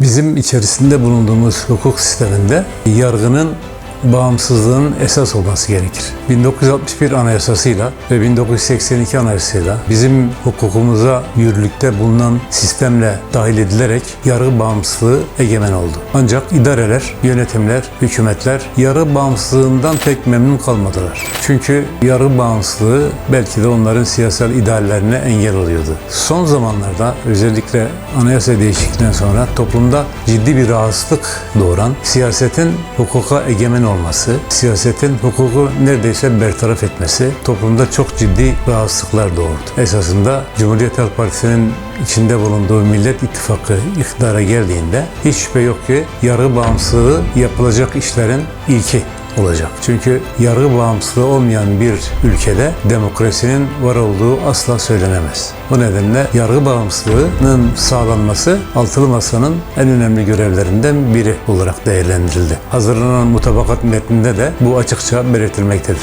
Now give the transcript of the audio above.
Bizim içerisinde bulunduğumuz hukuk sisteminde yargının bağımsızlığın esas olması gerekir. 1961 Anayasasıyla ve 1982 Anayasasıyla bizim hukukumuza yürürlükte bulunan sistemle dahil edilerek yargı bağımsızlığı egemen oldu. Ancak idareler, yönetimler, hükümetler yargı bağımsızlığından pek memnun kalmadılar. Çünkü yargı bağımsızlığı belki de onların siyasal ideallerine engel oluyordu. Son zamanlarda özellikle anayasa değişikliğinden sonra toplumda ciddi bir rahatsızlık doğuran siyasetin hukuka egemen olması, siyasetin hukuku neredeyse bertaraf etmesi toplumda çok ciddi rahatsızlıklar doğurdu. Esasında Cumhuriyet Halk Partisi'nin içinde bulunduğu Millet İttifakı iktidara geldiğinde hiç şüphe yok ki yargı bağımsızlığı yapılacak işlerin ilki olacak. Çünkü yargı bağımsızlığı olmayan bir ülkede demokrasinin var olduğu asla söylenemez. Bu nedenle yargı bağımsızlığının sağlanması Altılı Masa'nın en önemli görevlerinden biri olarak değerlendirildi. Hazırlanan mutabakat metninde de bu açıkça belirtilmektedir.